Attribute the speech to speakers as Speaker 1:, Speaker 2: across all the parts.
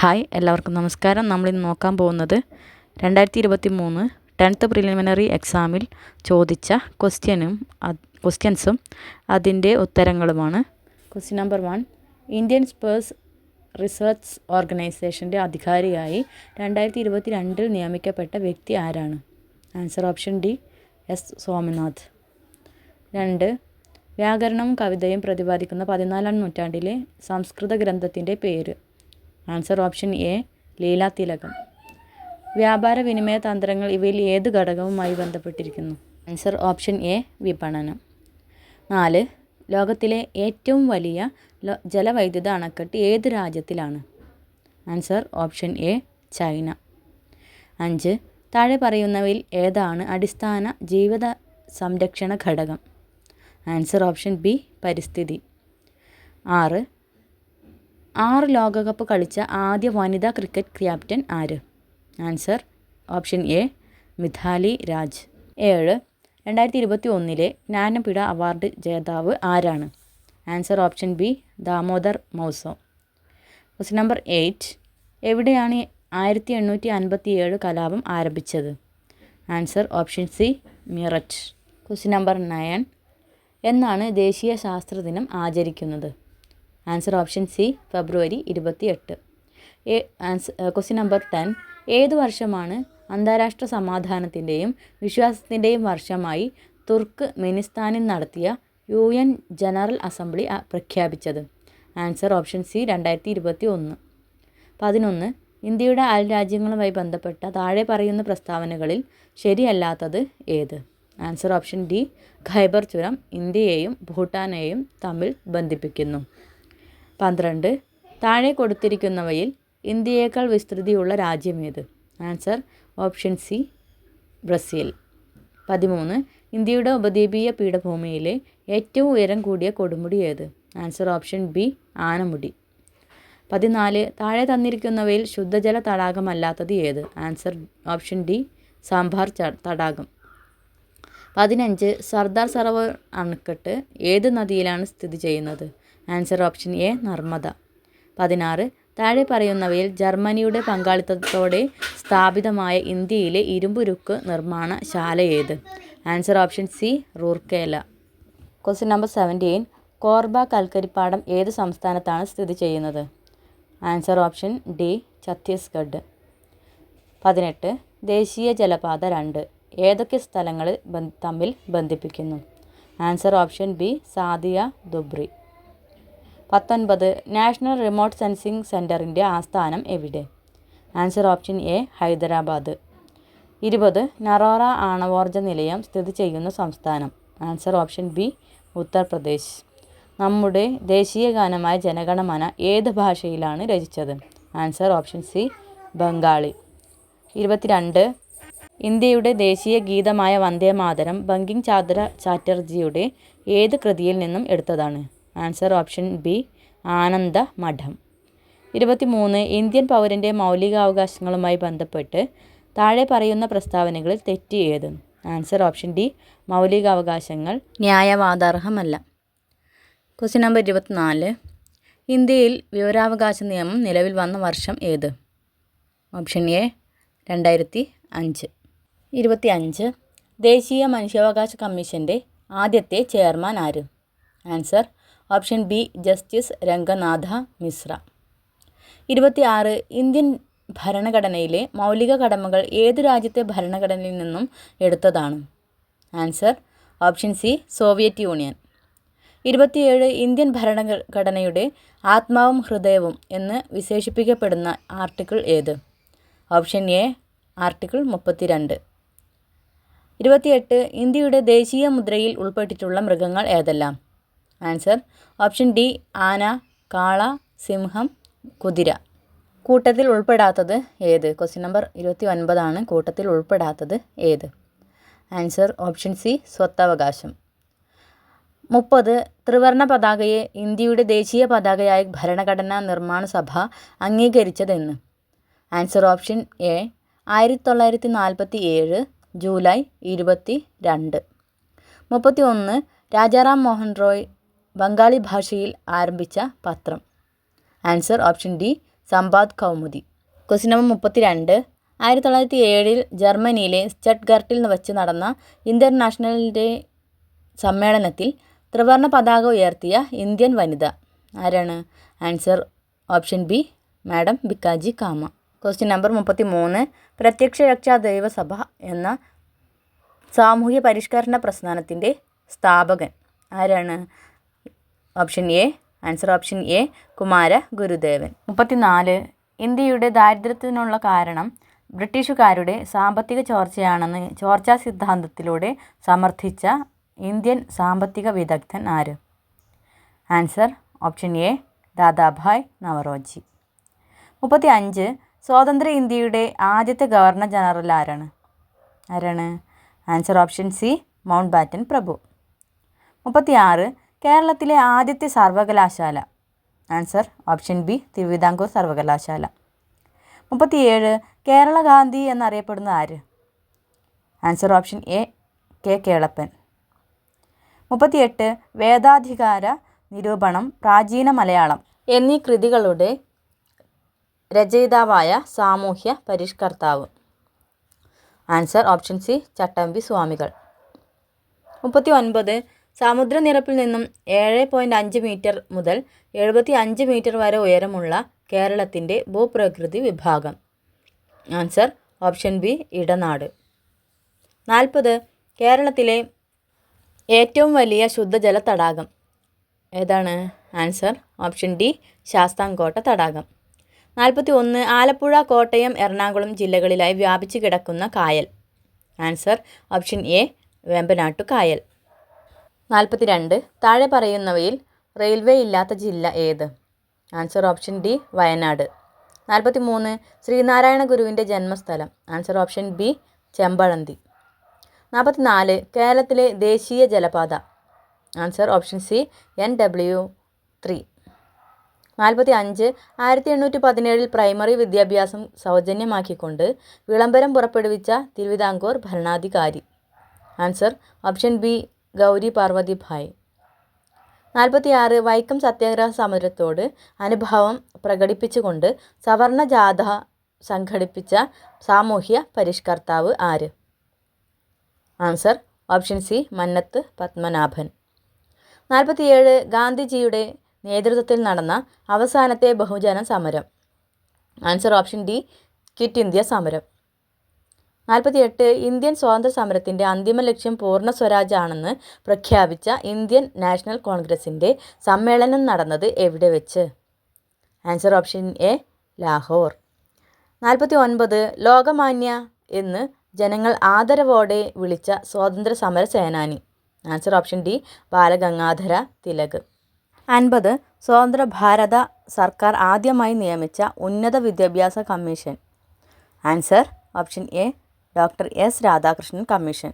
Speaker 1: Hi എല്ലാവർക്കും നമസ്കാരം. നമ്മളിന്ന് നോക്കാൻ പോകുന്നത് രണ്ടായിരത്തി ഇരുപത്തി മൂന്ന് ടെൻത്ത് പ്രിലിമിനറി എക്സാമിൽ ചോദിച്ച ക്വസ്റ്റ്യനും ക്വസ്റ്റ്യൻസും അതിന്റെ ഉത്തരങ്ങളുമാണ്. Question number one Indian space research ഓർഗനൈസേഷന്റെ അധികാരിയായി രണ്ടായിരത്തി ഇരുപത്തി രണ്ടിൽ നിയമിക്കപ്പെട്ട വ്യക്തി ആരാണ്? Answer option D S Somanath രണ്ട് വ്യാകരണവും കവിതയും പ്രതിപാദിക്കുന്ന പതിനാലാം നൂറ്റാണ്ടിലെ സംസ്കൃത ഗ്രന്ഥത്തിന്റെ പേര്. ആൻസർ ഓപ്ഷൻ എ ലീലാതിലകം വ്യാപാര വിനിമയ തന്ത്രങ്ങൾ ഇവയിൽ ഏത് ഘടകവുമായി ബന്ധപ്പെട്ടിരിക്കുന്നു? ആൻസർ ഓപ്ഷൻ എ വിപണനം. നാല് ലോകത്തിലെ ഏറ്റവും വലിയ ജലവൈദ്യുത അണക്കെട്ട് ഏത് രാജ്യത്തിലാണ്? Answer option A China. അഞ്ച് താഴെ പറയുന്നവയിൽ ഏതാണ് അടിസ്ഥാന ജീവിത സംരക്ഷണ ഘടകം? ആൻസർ ഓപ്ഷൻ ബി പരിസ്ഥിതി. ആറ് ആറ് ലോകകപ്പ് കളിച്ച ആദ്യ വനിതാ ക്രിക്കറ്റ് ക്യാപ്റ്റൻ ആര്? Answer option A Mithali Raj. ഏഴ് രണ്ടായിരത്തി ഇരുപത്തി ഒന്നിലെ ജ്ഞാനപീഠ അവാർഡ് ജേതാവ് ആരാണ്? Answer option B Damodar Mauzo. Question number eight എവിടെയാണ് ആയിരത്തി എണ്ണൂറ്റി അൻപത്തി ഏഴ് കലാപം ആരംഭിച്ചത്? Answer option C Meerut. Question number nine എന്നാണ് ദേശീയ ശാസ്ത്ര ദിനം ആചരിക്കുന്നത്? ആൻസർ ഓപ്ഷൻ സി ഫെബ്രുവരി ഇരുപത്തി എട്ട് ഏ ആൻസർ ക്വസ്റ്റ്യൻ നമ്പർ ടെൻ. ഏത് വർഷമാണ് അന്താരാഷ്ട്ര സമാധാനത്തിന്റെയും വിശ്വാസത്തിന്റെയും വർഷമായി തുർക്ക് മെനിസ്ഥാനിൽ നടത്തിയ യു എൻ ജനറൽ അസംബ്ലി പ്രഖ്യാപിച്ചത്? ആൻസർ ഓപ്ഷൻ സി രണ്ടായിരത്തി ഇരുപത്തി ഒന്ന് പതിനൊന്ന്. ഇന്ത്യയുടെ അയൽ രാജ്യങ്ങളുമായി ബന്ധപ്പെട്ട താഴെ പറയുന്ന പ്രസ്താവനകളിൽ ശരിയല്ലാത്തത് ഏത്? ആൻസർ ഓപ്ഷൻ ഡി ഖൈബർ ചുരം ഇന്ത്യയെയും ഭൂട്ടാനെയും തമ്മിൽ ബന്ധിപ്പിക്കുന്നു. പന്ത്രണ്ട്. താഴെ കൊടുത്തിരിക്കുന്നവയിൽ ഇന്ത്യയേക്കാൾ വിസ്തൃതിയുള്ള രാജ്യമേത് ആൻസർ ഓപ്ഷൻ സി ബ്രസീൽ. പതിമൂന്ന്. ഇന്ത്യയുടെ ഉപദ്വീപീയ പീഠഭൂമിയിലെ ഏറ്റവും ഉയരം കൂടിയ കൊടുമുടി ഏത്? Answer option B Anamudi. പതിനാല്. താഴെ തന്നിരിക്കുന്നവയിൽ ശുദ്ധജല തടാകമല്ലാത്തത് ഏത്? ആൻസർ ഓപ്ഷൻ ഡി സാമ്പാർ തടാകം. പതിനഞ്ച്. സർദാർ സരോവർ അണക്കെട്ട് ഏത് നദിയിലാണ് സ്ഥിതി ചെയ്യുന്നത്? Answer option A Narmada. പതിനാറ് താഴെ പറയുന്നവയിൽ ജർമ്മനിയുടെ പങ്കാളിത്തത്തോടെ സ്ഥാപിതമായ ഇന്ത്യയിലെ ഇരുമ്പുരുക്ക് നിർമ്മാണ ശാല ഏത് answer option C Rourkela. Question number seventeen Korba കൽക്കരിപ്പാടം ഏത് സംസ്ഥാനത്താണ് സ്ഥിതി ചെയ്യുന്നത്? Answer option D Chhattisgarh. പതിനെട്ട് ദേശീയ ജലപാത രണ്ട്. ഏതൊക്കെ സ്ഥലങ്ങൾ തമ്മിൽ ബന്ധിപ്പിക്കുന്നു? Answer option B Sadiya Dhubri. പത്തൊൻപത് നാഷണൽ റിമോട്ട് സെൻസിംഗ് സെന്ററിന്റെ ആസ്ഥാനം എവിടെ? Answer option A Hyderabad. ഇരുപത് നറോറ ആണവോർജ നിലയം സ്ഥിതി ചെയ്യുന്ന സംസ്ഥാനം. Answer option B Uttar Pradesh. നമ്മുടെ ദേശീയ ഗാനമായ ജനഗണമന ഏത് ഭാഷയിലാണ് രചിച്ചത്? Answer option C Bengali. ഇരുപത്തിരണ്ട് ഇന്ത്യയുടെ ദേശീയ ഗീതമായ വന്ദേ മാതരം ബങ്കിങ് ചാദ്ര ചാറ്റർജിയുടെ ഏത് കൃതിയിൽ നിന്നും എടുത്തതാണ്? ആൻസർ ഓപ്ഷൻ ബി ആനന്ദ മഠം. ഇരുപത്തിമൂന്ന് ഇന്ത്യൻ പൗരന്റെ മൗലികാവകാശങ്ങളുമായി ബന്ധപ്പെട്ട് താഴെ പറയുന്ന പ്രസ്താവനകളിൽ തെറ്റ് ഏത്? ആൻസർ ഓപ്ഷൻ ഡി മൗലികാവകാശങ്ങൾ. ന്യായവാദാർഹമല്ല. ക്വസ്റ്റ്യൻ നമ്പർ ഇരുപത്തിനാല് ഇന്ത്യയിൽ വിവരാവകാശ നിയമം നിലവിൽ വന്ന വർഷം ഏത്? ഓപ്ഷൻ എ രണ്ടായിരത്തി അഞ്ച് ഇരുപത്തി അഞ്ച് ദേശീയ മനുഷ്യാവകാശ കമ്മീഷന്റെ ആദ്യത്തെ ചെയർമാൻ ആര്? Answer option B justice Ranganath Misra. ഇരുപത്തി ആറ് ഇന്ത്യൻ ഭരണഘടനയിലെ മൗലിക കടമകൾ ഏത് രാജ്യത്തെ ഭരണഘടനയിൽ നിന്നും എടുത്തതാണ്? Answer option C Soviet Union. ഇരുപത്തിയേഴ് ഇന്ത്യൻ ഭരണഘടനയുടെ ആത്മാവും ഹൃദയവും എന്ന് വിശേഷിപ്പിക്കപ്പെടുന്ന ആർട്ടിക്കിൾ ഏത്? ഓപ്ഷൻ എ ആർട്ടിക്കിൾ മുപ്പത്തിരണ്ട്. ഇരുപത്തിയെട്ട് ഇന്ത്യയുടെ ദേശീയ മുദ്രയിൽ ഉൾപ്പെട്ടിട്ടുള്ള മൃഗങ്ങൾ ഏതെല്ലാം? ആൻസർ ഓപ്ഷൻ ഡി ആന കാള സിംഹം കുതിര. കൂട്ടത്തിൽ ഉൾപ്പെടാത്തത് ഏത്? ക്വസ്റ്റ്യൻ നമ്പർ ഇരുപത്തി ഒൻപതാണ് കൂട്ടത്തിൽ ഉൾപ്പെടാത്തത് ഏത്? ആൻസർ ഓപ്ഷൻ സി സ്വത്തവകാശം. മുപ്പത് ത്രിവർണ പതാകയെ ഇന്ത്യയുടെ ദേശീയ പതാകയായി ഭരണഘടനാ നിർമ്മാണ സഭ അംഗീകരിച്ചതെന്ന്? ആൻസർ ഓപ്ഷൻ എ ആയിരത്തി തൊള്ളായിരത്തി നാൽപ്പത്തി ഏഴ് ജൂലൈ ഇരുപത്തി രണ്ട് മുപ്പത്തി ഒന്ന് രാജാറാം മോഹൻ റോയ് ബംഗാളി ഭാഷയിൽ ആരംഭിച്ച പത്രം. Answer option D Sambad Kaumudi. Question number മുപ്പത്തി രണ്ട് ആയിരത്തി തൊള്ളായിരത്തി ഏഴിൽ ജർമ്മനിയിലെ സ്റ്റട്ട്ഗർട്ടിൽ വെച്ച് നടന്ന ഇന്റർനാഷണലിന്റെ സമ്മേളനത്തിൽ ത്രിവർണ പതാക ഉയർത്തിയ ഇന്ത്യൻ വനിത. ആരാണ്? Answer option B madam Bhikaji Cama. Question number മുപ്പത്തി മൂന്ന് പ്രത്യക്ഷ രക്ഷാ ദൈവസഭ എന്ന സാമൂഹ്യ പരിഷ്കരണ പ്രസ്ഥാനത്തിന്റെ സ്ഥാപകൻ. ആരാണ്? Option A answer option A Kumara Gurudevan മുപ്പത്തിനാല് ഇന്ത്യയുടെ ദാരിദ്ര്യത്തിനുള്ള കാരണം ബ്രിട്ടീഷുകാരുടെ സാമ്പത്തിക ചോർച്ചയാണെന്ന് ചോർച്ചാ സിദ്ധാന്തത്തിലൂടെ സമർത്ഥിച്ച ഇന്ത്യൻ സാമ്പത്തിക വിദഗ്ധൻ ആര്? Answer option A Dadabhai Naoroji. മുപ്പത്തി അഞ്ച് സ്വതന്ത്ര ഇന്ത്യയുടെ ആദ്യത്തെ ഗവർണർ ജനറൽ ആരാണ്? ആരാണ്? Answer option C Mountbatten പ്രഭു മുപ്പത്തി ആറ് കേരളത്തിലെ ആദ്യത്തെ സർവകലാശാല. ആൻസർ ഓപ്ഷൻ ബി തിരുവിതാംകൂർ സർവകലാശാല. മുപ്പത്തിയേഴ് കേരള ഗാന്ധി എന്നറിയപ്പെടുന്ന ആര്? Answer option A K. Kelappan. മുപ്പത്തിയെട്ട് വേദാധികാര നിരൂപണം പ്രാചീന മലയാളം എന്നീ കൃതികളുടെ രചയിതാവായ സാമൂഹ്യ പരിഷ്കർത്താവ്. Answer option C Chattampi Swamikal. മുപ്പത്തി ഒൻപത് സമുദ്രനിരപ്പിൽ നിന്നും ഏഴ് പോയിന്റ് അഞ്ച് മീറ്റർ മുതൽ എഴുപത്തി അഞ്ച് മീറ്റർ വരെ ഉയരമുള്ള കേരളത്തിന്റെ ഭൂപ്രകൃതി വിഭാഗം. ആൻസർ ഓപ്ഷൻ ബി ഇടനാട്. നാൽപ്പത് കേരളത്തിലെ ഏറ്റവും വലിയ ശുദ്ധജല തടാകം ഏതാണ്? ആൻസർ ഓപ്ഷൻ ഡി ശാസ്താംകോട്ട തടാകം. നാൽപ്പത്തി ഒന്ന് ആലപ്പുഴ കോട്ടയം എറണാകുളം ജില്ലകളിലായി വ്യാപിച്ചു കിടക്കുന്ന കായൽ. ആൻസർ ഓപ്ഷൻ എ വേമ്പനാട്ടു കായൽ. നാൽപ്പത്തി രണ്ട് താഴെ പറയുന്നവയിൽ റെയിൽവേ ഇല്ലാത്ത ജില്ല ഏത്? Answer option D Wayanad. നാൽപ്പത്തി മൂന്ന് ശ്രീനാരായണ ഗുരുവിന്റെ ജന്മസ്ഥലം. Answer option B Chempazhanthy. നാൽപ്പത്തി നാല് കേരളത്തിലെ ദേശീയ ജലപാത. Answer option C N W three. നാൽപ്പത്തി അഞ്ച് ആയിരത്തി എണ്ണൂറ്റി പതിനേഴിൽ പ്രൈമറി വിദ്യാഭ്യാസം സൗജന്യമാക്കിക്കൊണ്ട് വിളംബരം പുറപ്പെടുവിച്ച തിരുവിതാംകൂർ ഭരണാധികാരി. Answer option B Gowri Parvathi Bayi. നാൽപ്പത്തി ആറ് വൈക്കം സത്യാഗ്രഹ സമരത്തോട് അനുഭാവം പ്രകടിപ്പിച്ചുകൊണ്ട് സവർണ ജാഥ സംഘടിപ്പിച്ച സാമൂഹ്യ പരിഷ്കർത്താവ് ആര്? Answer option C Mannathu Padmanabhan. നാൽപ്പത്തിയേഴ് ഗാന്ധിജിയുടെ നേതൃത്വത്തിൽ നടന്ന അവസാനത്തെ ബഹുജന സമരം. Answer option D quit India സമരം. നാൽപ്പത്തിയെട്ട് ഇന്ത്യൻ സ്വാതന്ത്ര്യ സമരത്തിന്റെ അന്തിമ ലക്ഷ്യം പൂർണ സ്വരാജാണെന്ന് പ്രഖ്യാപിച്ച ഇന്ത്യൻ നാഷണൽ കോൺഗ്രസിന്റെ സമ്മേളനം നടന്നത് എവിടെ വെച്ച്? Answer option A Lahore. നാൽപ്പത്തി ഒൻപത് ലോകമാന്യ എന്ന് ജനങ്ങൾ ആദരവോടെ വിളിച്ച സ്വാതന്ത്ര്യ സമര സേനാനി. Answer option D Balagangadhara Tilak. അൻപത് സ്വതന്ത്ര ഭാരത സർക്കാർ ആദ്യമായി നിയമിച്ച ഉന്നത വിദ്യാഭ്യാസ commission. Answer option A doctor S Radhakrishnan commission.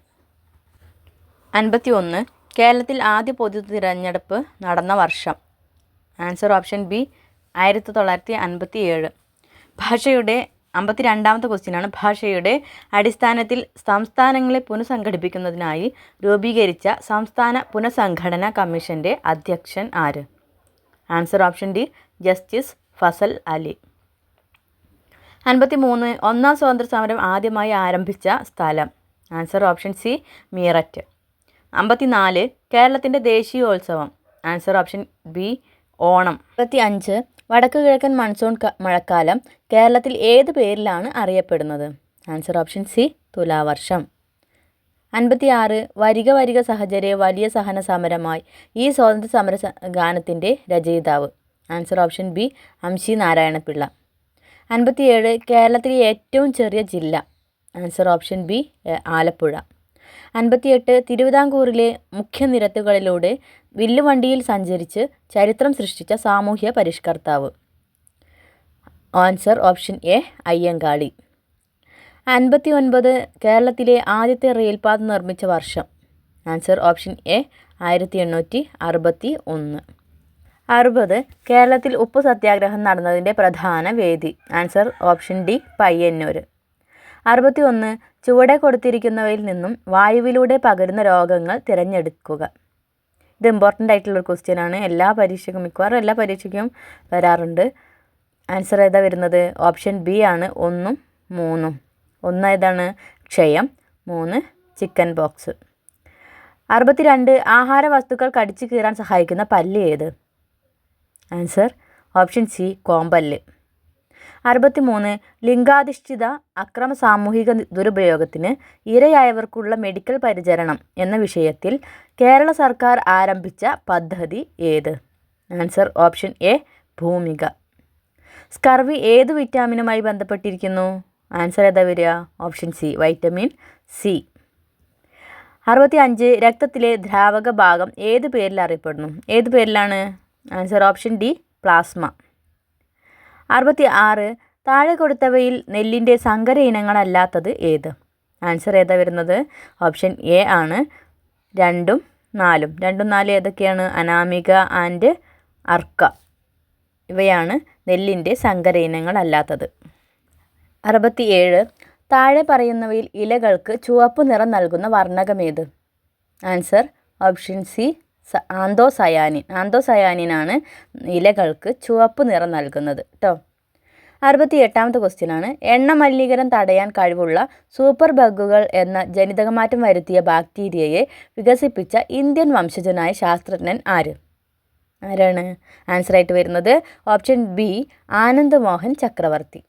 Speaker 1: അൻപത്തി ഒന്ന് കേരളത്തിൽ ആദ്യ പൊതു തിരഞ്ഞെടുപ്പ് നടന്ന വർഷം. ആൻസർ ഓപ്ഷൻ ബി ആയിരത്തി തൊള്ളായിരത്തി അൻപത്തി ഏഴ് ഭാഷയുടെ അമ്പത്തി രണ്ടാമത്തെ ക്വസ്റ്റ്യനാണ്. ഭാഷയുടെ അടിസ്ഥാനത്തിൽ സംസ്ഥാനങ്ങളെ പുനഃസംഘടിപ്പിക്കുന്നതിനായി രൂപീകരിച്ച സംസ്ഥാന പുനഃസംഘടനാ കമ്മീഷന്റെ അധ്യക്ഷൻ ആര്? Answer option D justice Fazal Ali. അൻപത്തി മൂന്ന് ഒന്നാം സ്വാതന്ത്ര്യ സമരം ആദ്യമായി ആരംഭിച്ച സ്ഥലം. Answer option C Meerut. അമ്പത്തിനാല് കേരളത്തിന്റെ ദേശീയോത്സവം. Answer option B Onam. അമ്പത്തി അഞ്ച് വടക്ക് കിഴക്കൻ മൺസൂൺ മഴക്കാലം. കേരളത്തിൽ ഏത് പേരിലാണ് അറിയപ്പെടുന്നത്? ആൻസർ ഓപ്ഷൻ സി തുലാവർഷം. അൻപത്തി ആറ് വരിക വരിക സഹചര്യ വലിയ സഹന സമരമായി ഈ സ്വാതന്ത്ര്യ സമര ഗാനത്തിന്റെ രചയിതാവ്. Answer option B Amshi Narayana Pillai. അൻപത്തിയേഴ് കേരളത്തിലെ ഏറ്റവും ചെറിയ ജില്ല. Answer option B Alappuzha. അൻപത്തിയെട്ട് തിരുവിതാംകൂറിലെ മുഖ്യ നിരത്തുകളിലൂടെ വില്ലുവണ്ടിയിൽ സഞ്ചരിച്ച് ചരിത്രം സൃഷ്ടിച്ച സാമൂഹ്യ പരിഷ്കർത്താവ്. Answer option A Ayyankali. അൻപത്തി ഒൻപത് കേരളത്തിലെ ആദ്യത്തെ റെയിൽപാത നിർമ്മിച്ച വർഷം. ആൻസർ ഓപ്ഷൻ എ ആയിരത്തി എണ്ണൂറ്റി അറുപത്തി ഒന്ന് അറുപത് കേരളത്തിൽ ഉപ്പ് സത്യാഗ്രഹം നടന്നതിന്റെ പ്രധാന വേദി. ആൻസർ ഓപ്ഷൻ ഡി പയ്യന്നൂർ അറുപത്തി ഒന്ന് ചുവടെ കൊടുത്തിരിക്കുന്നവയിൽ നിന്നും വായുവിലൂടെ പകരുന്ന രോഗങ്ങൾ തിരഞ്ഞെടുക്കുക. ഇത് ഇമ്പോർട്ടന്റ് ആയിട്ടുള്ളൊരു ക്വസ്റ്റ്യൻ ആണ്. എല്ലാ പരീക്ഷയ്ക്കും മിക്കവാറും എല്ലാ പരീക്ഷയ്ക്കും വരാറുണ്ട്. ആൻസർ ഏതാ വരുന്നത്? ഓപ്ഷൻ ബി ആണ്. ഒന്നും മൂന്നും. ഒന്ന് ഏതാണ്? ക്ഷയം. മൂന്ന് ചിക്കൻ ബോക്സ്. അറുപത്തിരണ്ട് ആഹാര വസ്തുക്കൾ കടിച്ചു കീറാൻ സഹായിക്കുന്ന പല്ല് ഏത്? ആൻസർ ഓപ്ഷൻ സി കോമ്പല്ല്. അറുപത്തിമൂന്ന് ലിംഗാധിഷ്ഠിത അക്രമ സാമൂഹിക ദുരുപയോഗത്തിന് ഇരയായവർക്കുള്ള മെഡിക്കൽ പരിചരണം എന്ന വിഷയത്തിൽ കേരള സർക്കാർ ആരംഭിച്ച പദ്ധതി ഏത്? Answer option A Bhoomika. Scurvy ഏത് വിറ്റാമിനുമായി ബന്ധപ്പെട്ടിരിക്കുന്നു? ആൻസർ ഏതാ വരിക? ഓപ്ഷൻ സി വൈറ്റമിൻ സി അറുപത്തി അഞ്ച് രക്തത്തിലെ ദ്രാവക ഭാഗം ഏത് പേരിൽ അറിയപ്പെടുന്നു? ഏത് പേരിലാണ്? Answer option D plasma. അറുപത്തി ആറ് താഴെ കൊടുത്തവയിൽ നെല്ലിന്റെ സങ്കര ഇനങ്ങളല്ലാത്തത് ഏത്? ആൻസർ ഏതാ വരുന്നത്? ഓപ്ഷൻ എ ആണ്. രണ്ടും നാലും. രണ്ടും നാലും ഏതൊക്കെയാണ്? അനാമിക ആൻഡ് അർക്ക. ഇവയാണ് നെല്ലിന്റെ സങ്കര ഇനങ്ങളല്ലാത്തത്. അറുപത്തി ഏഴ് താഴെ പറയുന്നവയിൽ ഇലകൾക്ക് ചുവപ്പ് നിറം നൽകുന്ന വർണകമേത് ആൻസർ ഓപ്ഷൻ സി ആന്തോസയാനിൻ. ആന്തോസയാനിനാണ് ഇലകൾക്ക് ചുവപ്പ് നിറം നൽകുന്നത്. കേട്ടോ അറുപത്തി എട്ടാമത്തെ ക്വസ്റ്റ്യനാണ്. എണ്ണ മലിനീകരണം തടയാൻ കഴിവുള്ള സൂപ്പർ ബഗുകൾ എന്ന ജനിതകമാറ്റം വരുത്തിയ ബാക്ടീരിയയെ വികസിപ്പിച്ച ഇന്ത്യൻ വംശജനായ ശാസ്ത്രജ്ഞൻ ആര്? ആരാണ്? ആൻസർ ആയിട്ട് വരുന്നത് ഓപ്ഷൻ ബി ആനന്ദ് മോഹൻ ചക്രവർത്തി.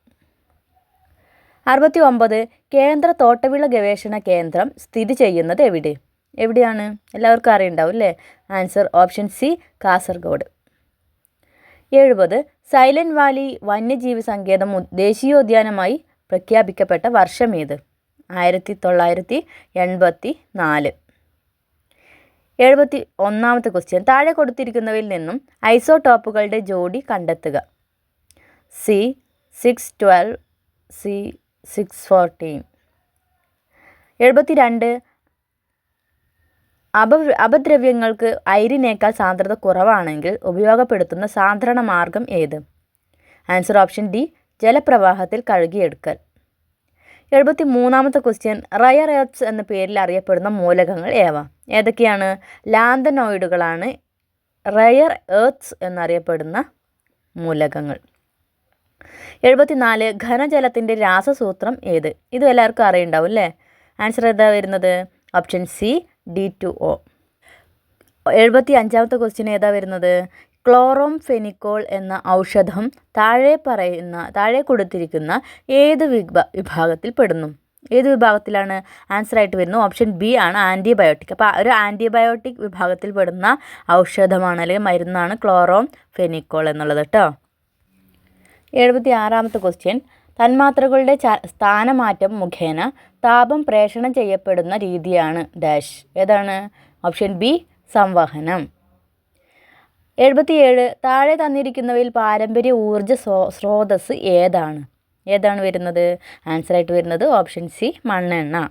Speaker 1: അറുപത്തി ഒമ്പത് കേന്ദ്ര തോട്ടവിള ഗവേഷണ കേന്ദ്രം സ്ഥിതി ചെയ്യുന്നത് എവിടെ? എവിടെയാണ്? എല്ലാവർക്കും അറിയുണ്ടാവും അല്ലേ? Answer option C Kasaragod. എഴുപത്. സൈലന്റ് വാലി വന്യജീവി സങ്കേതം ദേശീയോദ്യാനമായി പ്രഖ്യാപിക്കപ്പെട്ട വർഷം ഏത്? ആയിരത്തി തൊള്ളായിരത്തി എൺപത്തി നാല് എഴുപത്തി ഒന്നാമത്തെ ക്വസ്റ്റ്യൻ താഴെ കൊടുത്തിരിക്കുന്നവയിൽ നിന്നും ഐസോടോപ്പുകളുടെ ജോഡി കണ്ടെത്തുക. C six twelve C six fourteen എഴുപത്തി രണ്ട് അപ അപദ്രവ്യങ്ങൾക്ക് ഐരിനേക്കാൾ സാന്ദ്രത കുറവാണെങ്കിൽ ഉപയോഗപ്പെടുത്തുന്ന സാന്ദ്രണ മാർഗം ഏത്? ആൻസർ ഓപ്ഷൻ ഡി ജലപ്രവാഹത്തിൽ കഴുകിയെടുക്കൽ. എഴുപത്തി മൂന്നാമത്തെ ക്വസ്റ്റ്യൻ റയർ എർത്ത്സ് എന്ന പേരിൽ അറിയപ്പെടുന്ന മൂലകങ്ങൾ ഏവ? ഏതൊക്കെയാണ്? ലാന്തനോയിഡുകളാണ് റയർ എർത്ത്സ് എന്നറിയപ്പെടുന്ന മൂലകങ്ങൾ. എഴുപത്തിനാല് ഘനജലത്തിന്റെ രാസസൂത്രം ഏത്? ഇത് എല്ലാവർക്കും അറിയുണ്ടാവും അല്ലേ? ആൻസർ ഏതാ വരുന്നത്? Option C D two O. എഴുപത്തി അഞ്ചാമത്തെ ക്വസ്റ്റ്യൻ ഏതാ വരുന്നത്? ക്ലോറോം ഫെനിക്കോൾ എന്ന ഔഷധം താഴെ പറയുന്ന താഴെ കൊടുത്തിരിക്കുന്ന ഏത് വിഭ വിഭാഗത്തിൽ പെടുന്നു? ഏത് വിഭാഗത്തിലാണ് ആൻസർ ആയിട്ട് വരുന്നത്? ഓപ്ഷൻ ബി ആണ് ആന്റിബയോട്ടിക് അപ്പോൾ ഒരു ആന്റിബയോട്ടിക് വിഭാഗത്തിൽ പെടുന്ന ഔഷധമാണ് അല്ലെങ്കിൽ മരുന്നാണ് ക്ലോറോം ഫെനിക്കോൾ എന്നുള്ളത് കേട്ടോ. എഴുപത്തി ആറാമത്തെ ക്വസ്റ്റ്യൻ തന്മാത്രകളുടെ സ്ഥാനമാറ്റം മുഖേന താപം പ്രേഷണം ചെയ്യപ്പെടുന്ന രീതിയാണ് ഡാഷ്. ഏതാണ്? ഓപ്ഷൻ ബി സംവഹനം. എഴുപത്തിയേഴ് താഴെ തന്നിരിക്കുന്നവയിൽ പാരമ്പര്യ ഊർജ സ്രോതസ് ഏതാണ്? ഏതാണ് വരുന്നത്? ആൻസറായിട്ട് വരുന്നത് ഓപ്ഷൻ സി മണ്ണെണ്ണ.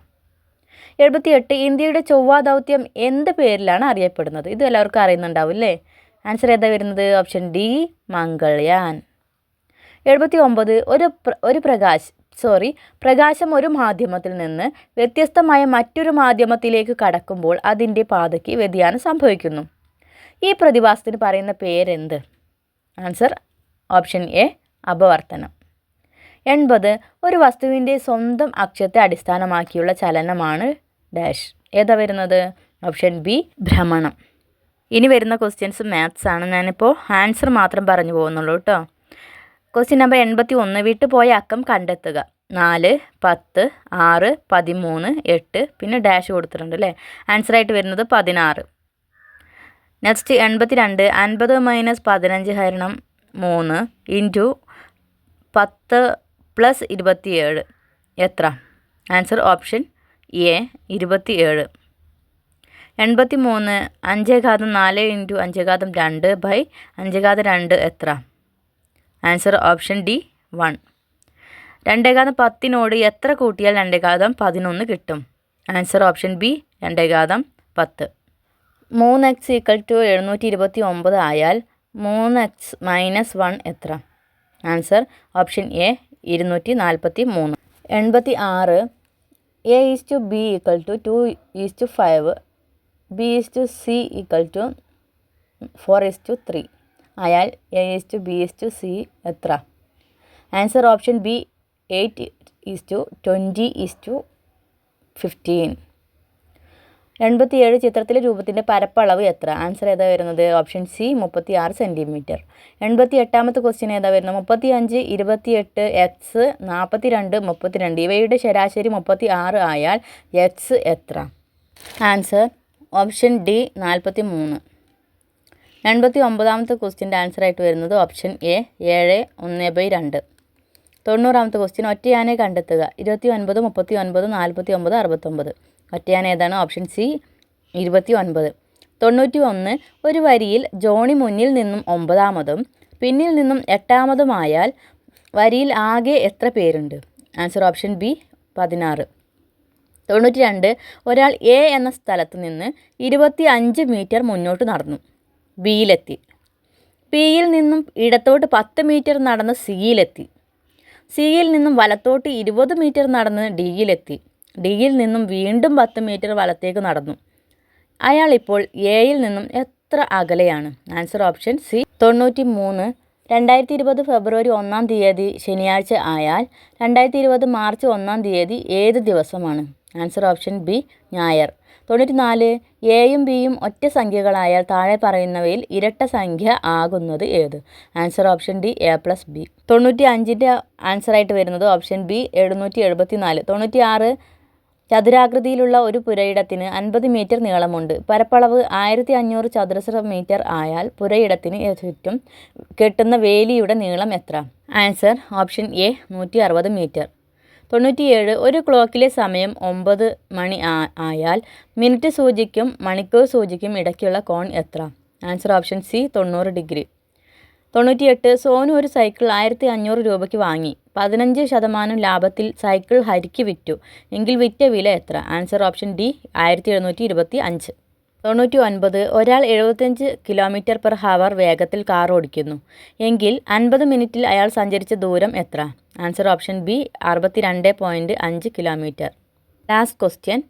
Speaker 1: എഴുപത്തിയെട്ട് ഇന്ത്യയുടെ ചൊവ്വാ ദൗത്യം എന്ത് പേരിലാണ് അറിയപ്പെടുന്നത്? ഇത് എല്ലാവർക്കും അറിയുന്നുണ്ടാവും അല്ലേ? ആൻസർ ഏതാ വരുന്നത്? Option D Mangalyaan. എഴുപത്തി ഒമ്പത് ഒരു ഒരു പ്രകാശ് സോറി പ്രകാശം ഒരു മാധ്യമത്തിൽ നിന്ന് വ്യത്യസ്തമായ മറ്റൊരു മാധ്യമത്തിലേക്ക് കടക്കുമ്പോൾ അതിന്റെ പാതയ്ക്ക് വ്യതിയാനം സംഭവിക്കുന്നു. ഈ പ്രതിഭാസത്തിന് പറയുന്ന പേരെന്ത്? ആൻസർ ഓപ്ഷൻ എ അപവർത്തനം. എൺപത് ഒരു വസ്തുവിന്റെ സ്വന്തം അക്ഷത്തെ അടിസ്ഥാനമാക്കിയുള്ള ചലനമാണ് ഡാഷ് ഏതാ വരുന്നത്? ഓപ്ഷൻ ബി ഭ്രമണം. ഇനി വരുന്ന ക്വസ്റ്റ്യൻസ് മാത്സ് ആണ്. ഞാനിപ്പോൾ ആൻസർ മാത്രം പറഞ്ഞു പോകുന്നുള്ളൂ കേട്ടോ. ക്വസ്റ്റ്യൻ നമ്പർ എൺപത്തി ഒന്ന് വിട്ടുപോയ അക്കം കണ്ടെത്തുക. നാല് പത്ത് ആറ് പതിമൂന്ന് എട്ട് പിന്നെ ഡാഷ് കൊടുത്തിട്ടുണ്ട് അല്ലേ ആൻസർ ആയിട്ട് വരുന്നത് പതിനാറ്. നെക്സ്റ്റ് എൺപത്തി രണ്ട് അൻപത് മൈനസ് പതിനഞ്ച് ഹരണം മൂന്ന് ഇന്റു പത്ത് പ്ലസ് ഇരുപത്തിയേഴ്. എത്ര? ആൻസർ ഓപ്ഷൻ എ ഇരുപത്തിയേഴ്. എൺപത്തി മൂന്ന് അഞ്ചേഘാതം നാല് ഇന്റു അഞ്ചേഘാതം രണ്ട് ബൈ അഞ്ചേഘാതം രണ്ട് എത്ര? Answer option D one. രണ്ടേകാതം പത്തിനോട് എത്ര കൂട്ടിയാൽ രണ്ടേകാതം പതിനൊന്ന് കിട്ടും? ആൻസർ ഓപ്ഷൻ ബി രണ്ടേകാതം പത്ത്. മൂന്ന് എക്സ് ഈക്വൽ ടു എഴുന്നൂറ്റി ഇരുപത്തി ഒമ്പത് ആയാൽ മൂന്ന് എക്സ് മൈനസ് വൺ എത്ര? ആൻസർ ഓപ്ഷൻ എ ഇരുന്നൂറ്റി നാൽപ്പത്തി മൂന്ന് എൺപത്തി ആറ് A is to B equal to two is to five B is to C equal to four is to three. ആയാൽ A is to B is to C എത്ര? Answer option B eight is to twenty is to fifteen എൺപത്തിയേഴ് ചിത്രത്തിലെ രൂപത്തിന്റെ പരപ്പളവ് എത്ര? Answer ഏതാ വരുന്നത്? Option C മുപ്പത്തി ആറ് സെന്റിമീറ്റർ എൺപത്തി എട്ടാമത്തെ ക്വസ്റ്റ്യൻ ഏതാ വരുന്നത്? മുപ്പത്തി അഞ്ച് ഇരുപത്തിയെട്ട് എക്സ് നാൽപ്പത്തി രണ്ട് മുപ്പത്തി രണ്ട് ഇവയുടെ ശരാശരി മുപ്പത്തി ആറ് ആയാൽ എക്സ് എത്ര? ആൻസർ ഓപ്ഷൻ ഡി നാൽപ്പത്തി മൂന്ന് എൺപത്തി ഒമ്പതാമത്തെ ക്വസ്റ്റ്യന്റെ ആൻസർ ആയിട്ട് വരുന്നത് ഓപ്ഷൻ എ ഏഴ് ഒന്ന് ബൈ രണ്ട്. തൊണ്ണൂറാമത്തെ ക്വസ്റ്റ്യൻ ഒറ്റയാനെ കണ്ടെത്തുക. ഇരുപത്തി ഒൻപത് മുപ്പത്തി ഒൻപത് നാൽപ്പത്തി ഒമ്പത് അറുപത്തൊമ്പത്. ഒറ്റയാന ഏതാണ്? ഓപ്ഷൻ സി ഇരുപത്തി ഒൻപത് തൊണ്ണൂറ്റി ഒന്ന് ഒരു വരിയിൽ ജോണി മുന്നിൽ നിന്നും ഒമ്പതാമതും പിന്നിൽ നിന്നും എട്ടാമതുമായാൽ വരിയിൽ ആകെ എത്ര പേരുണ്ട്? ആൻസർ ഓപ്ഷൻ ബി പതിനാറ്. തൊണ്ണൂറ്റി രണ്ട് ഒരാൾ എ എന്ന സ്ഥലത്ത് നിന്ന് ഇരുപത്തി അഞ്ച് മീറ്റർ മുന്നോട്ട് നടന്നു. ബിയിലെത്തി. പിയിൽ നിന്നും ഇടത്തോട്ട് പത്ത് മീറ്റർ നടന്ന് സിയിലെത്തി. സിയിൽ നിന്നും വലത്തോട്ട് ഇരുപത് മീറ്റർ നടന്ന് ഡിയിലെത്തി. ഡിയിൽ നിന്നും വീണ്ടും പത്ത് മീറ്റർ വലത്തേക്ക് നടന്നു. അയാൾ ഇപ്പോൾ എയിൽ നിന്നും എത്ര അകലെയാണ്? Answer option C. തൊണ്ണൂറ്റി മൂന്ന് രണ്ടായിരത്തി ഇരുപത് ഫെബ്രുവരി ഒന്നാം തീയതി ശനിയാഴ്ച ആയാൽ രണ്ടായിരത്തി ഇരുപത് മാർച്ച് ഒന്നാം തീയതി ഏത് ദിവസമാണ്? ആൻസർ ഓപ്ഷൻ ബി ഞായർ. തൊണ്ണൂറ്റി നാല് എയും ബിയും ഒറ്റ സംഖ്യകളായാൽ താഴെ പറയുന്നവയിൽ ഇരട്ട സംഖ്യ ആകുന്നത് ഏത്? Answer option D A plus B തൊണ്ണൂറ്റി അഞ്ചിന്റെ ആൻസറായിട്ട് വരുന്നത് ഓപ്ഷൻ ബി എഴുന്നൂറ്റി എഴുപത്തി നാല് തൊണ്ണൂറ്റി ആറ് ചതുരാകൃതിയിലുള്ള ഒരു പുരയിടത്തിന് അൻപത് മീറ്റർ നീളമുണ്ട്. പരപ്പളവ് ആയിരത്തി അഞ്ഞൂറ് ചതുരശ്ര മീറ്റർ ആയാൽ പുരയിടത്തിന് ചുറ്റും കെട്ടുന്ന വേലിയുടെ നീളം എത്ര? ആൻസർ ഓപ്ഷൻ എ നൂറ്റി അറുപത് മീറ്റർ തൊണ്ണൂറ്റിയേഴ് ഒരു ക്ലോക്കിലെ സമയം ഒമ്പത് മണി ആയാൽ മിനിറ്റ് സൂചിക്കും മണിക്കൂർ സൂചിക്കും ഇടയ്ക്കുള്ള കോൺ എത്ര? ആൻസർ ഓപ്ഷൻ സി തൊണ്ണൂറ് ഡിഗ്രി. തൊണ്ണൂറ്റിയെട്ട് സോനു ഒരു സൈക്കിൾ ആയിരത്തി അഞ്ഞൂറ് രൂപയ്ക്ക് വാങ്ങി. പതിനഞ്ച് ശതമാനം ലാഭത്തിൽ സൈക്കിൾ ഹരിക്ക് വിറ്റു. എങ്കിൽ വിറ്റ വില എത്ര? ആൻസർ ഓപ്ഷൻ ഡി ആയിരത്തി എഴുന്നൂറ്റി ഇരുപത്തി അഞ്ച് തൊണ്ണൂറ്റി ഒൻപത് ഒരാൾ എഴുപത്തഞ്ച് കിലോമീറ്റർ പെർ ഹവർ വേഗത്തിൽ കാർ ഓടിക്കുന്നു. എങ്കിൽ അൻപത് മിനിറ്റിൽ അയാൾ സഞ്ചരിച്ച ദൂരം എത്ര? ആൻസർ ഓപ്ഷൻ ബി അറുപത്തി രണ്ട് പോയിന്റ് അഞ്ച് കിലോമീറ്റർ. Last question.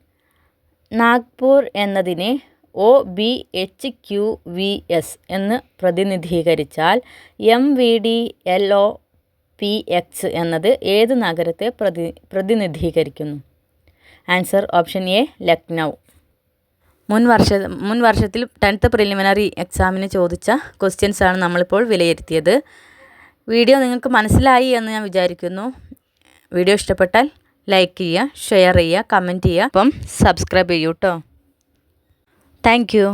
Speaker 1: നാഗ്പൂർ എന്നതിനെ O B H Q V S എന്ന് പ്രതിനിധീകരിച്ചാൽ M V D L O P X എന്നത് ഏത് നഗരത്തെ പ്രതി പ്രതിനിധീകരിക്കുന്നു? Answer option A Lucknow. മുൻ വർഷ മുൻ വർഷത്തിൽ ടെൻത്ത് പ്രിലിമിനറി എക്സാമിന് ചോദിച്ച ക്വസ്റ്റ്യൻസ് ആണ് നമ്മളിപ്പോൾ വിലയിരുത്തിയത്. വീഡിയോ നിങ്ങൾക്ക് മനസ്സിലായി എന്ന് ഞാൻ വിചാരിക്കുന്നു. വീഡിയോ ഇഷ്ടപ്പെട്ടാൽ ലൈക്ക് ചെയ്യുക ഷെയർ ചെയ്യുക കമന്റ് ചെയ്യുക. അപ്പം സബ്സ്ക്രൈബ് ചെയ്യൂ കേട്ടോ താങ്ക് യു